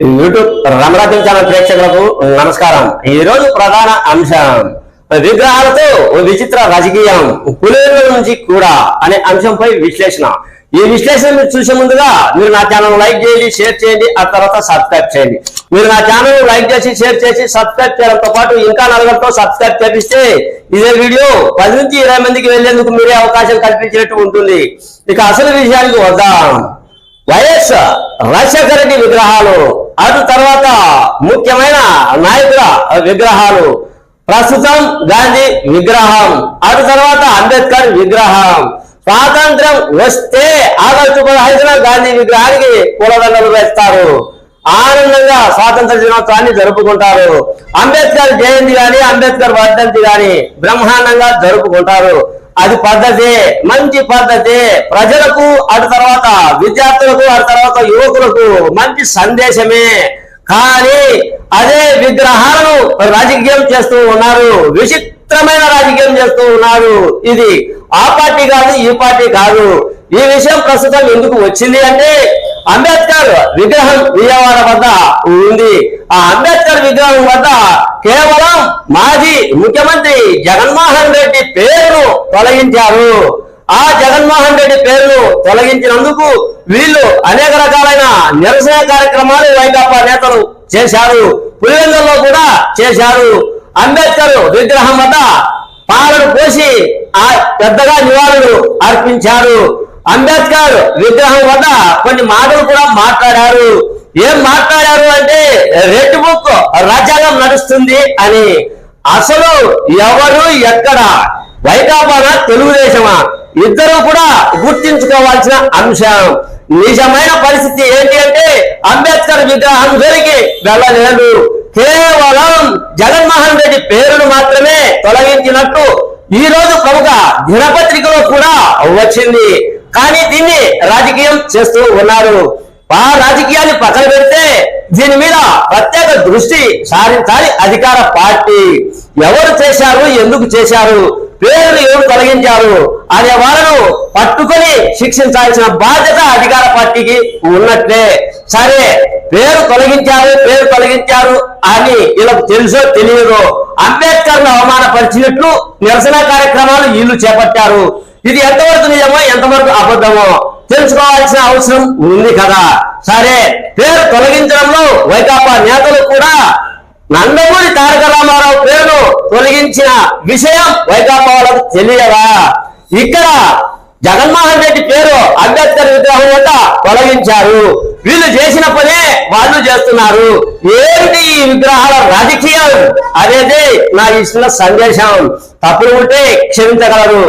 YouTube Ramarajyam channel ప్రేక్షకులకు నమస్కారం. ఈ రోజు ప్రధాన అంశం విగ్రహాలతో ఓ విచిత్ర రాజకీయం పులివెందుల నుంచి కూడా అనే అంశంపై విశ్లేషణ. ఈ విశ్లేషణ మీరు చూసే ముందుగా మీరు నా ఛానల్ లైక్ చేయండి షేర్ చేయండి ఆ తర్వాత సబ్స్క్రైబ్ చేయండి. మీరు నా ఛానల్ లైక్ చేసి షేర్ చేసి సబ్స్క్రైబ్ చేయడంతో పాటు ఇంకా నలుగురితో సబ్స్క్రైబ్ చేపిస్తే ఇదే వీడియో పది నుంచి ఇరవై మందికి వెళ్ళేందుకు మీరే అవకాశం కల్పించినట్టు ఉంటుంది. ఇక అసలు విషయానికి వద్దాం. వైఎస్ రాజశేఖర రెడ్డి విగ్రహాలు అటు తర్వాత ముఖ్యమైన నాయకుల విగ్రహాలు. ప్రస్తుతం గాంధీ విగ్రహం. అటు తర్వాత అంబేద్కర్ విగ్రహం. స్వాతంత్రం వస్తే ఆగస్టు పదహైదున గాంధీ విగ్రహానికి పూలదండలు వేస్తారు. ఆనందంగా స్వాతంత్ర దినోత్సవాన్ని జరుపుకుంటారు. అంబేద్కర్ జయంతి గాని అంబేద్కర్ వర్ధంతి గాని బ్రహ్మాండంగా జరుపుకుంటారు. అది పద్ధతి మంచి పద్ధతి. ప్రజలకు అటు తర్వాత విద్యార్థులకు అటు తర్వాత యువకులకు మంచి సందేశమే. కానీ అదే విగ్రహాలను రాజకీయం చేస్తూ ఉన్నారు. విచిత్రమైన రాజకీయం చేస్తూ ఉన్నారు. ఇది ఆ పార్టీ కాదు ఈ పార్టీ కాదు. ఈ విషయం ప్రస్తుతం ఎందుకు వచ్చింది అంటే అంబేద్కర్ విగ్రహం విజయవాడ వద్ద ఉంది. ఆ అంబేద్కర్ విగ్రహం వద్ద కేవలం మాజీ ముఖ్యమంత్రి జగన్మోహన్ రెడ్డి పేరును తొలగించారు. ఆ జగన్మోహన్ రెడ్డి పేరును తొలగించినందుకు వీళ్ళు అనేక రకాలైన నిరసన కార్యక్రమాలు వైకాపా నేతలు చేశారు. పులివెందుల్లో కూడా చేశారు. అంబేద్కర్ విగ్రహం వద్ద పాలను పోసి ఆ పెద్దగా నివాళులు అర్పించారు. అంబేద్కర్ విగ్రహం వద్ద కొన్ని మాటలు కూడా మాట్లాడారు. ఏం మాట్లాడారు అంటే రెడ్ బుక్ రాజ్యాంగం నడుస్తుంది అని. అసలు ఎవరు ఎక్కడ? వైకాపానా తెలుగుదేశమా? ఇద్దరు కూడా గుర్తించుకోవాల్సిన అంశం. నిజమైన పరిస్థితి ఏంటి అంటే అంబేద్కర్ విగ్రహం దొరికి వెళ్ళలేదు. కేవలం జగన్మోహన్ రెడ్డి పేరును మాత్రమే తొలగించినట్టు ఈ రోజు ప్రముఖ దినపత్రికలో కూడా వచ్చింది. కానీ దీన్ని రాజకీయం చేస్తూ ఉన్నారు. ఆ రాజకీయాన్ని పక్కన పెడితే దీని మీద ప్రత్యేక దృష్టి సారించాలి అధికార పార్టీ. ఎవరు చేశారు ఎందుకు చేశారు పేర్లు ఎవరు తొలగించారు అనే వాళ్ళను పట్టుకొని శిక్షించాల్సిన బాధ్యత అధికార పార్టీకి ఉన్నట్లే. సరే పేరు తొలగించారు పేరు తొలగించారు అని వీళ్ళకు తెలుసో తెలియదో అంబేద్కర్ అవమానపరిచినట్లు నిరసన కార్యక్రమాలు వీళ్ళు చేపట్టారు. ఇది ఎంతవరకు నిజమో ఎంతవరకు అబద్ధమో తెలుసుకోవాల్సిన అవసరం ఉంది కదా. సరే పేరు తొలగించడంలో వైకాపా నేతలు కూడా నందమూరి తారక రామారావు పేరును తొలగించిన విషయం వైకాపా వాళ్ళకు తెలియదా? ఇక్కడ జగన్మోహన్ రెడ్డి పేరు అంబేద్కర్ విగ్రహం వద్ద తొలగించారు. వీళ్ళు చేసిన పనే వాళ్ళు చేస్తున్నారు. ఏంటి ఈ విగ్రహాల రాజకీయం? అనేది నా ఇస్తున్న సందేశం. తప్పులు ఉంటే క్షమించగలరు.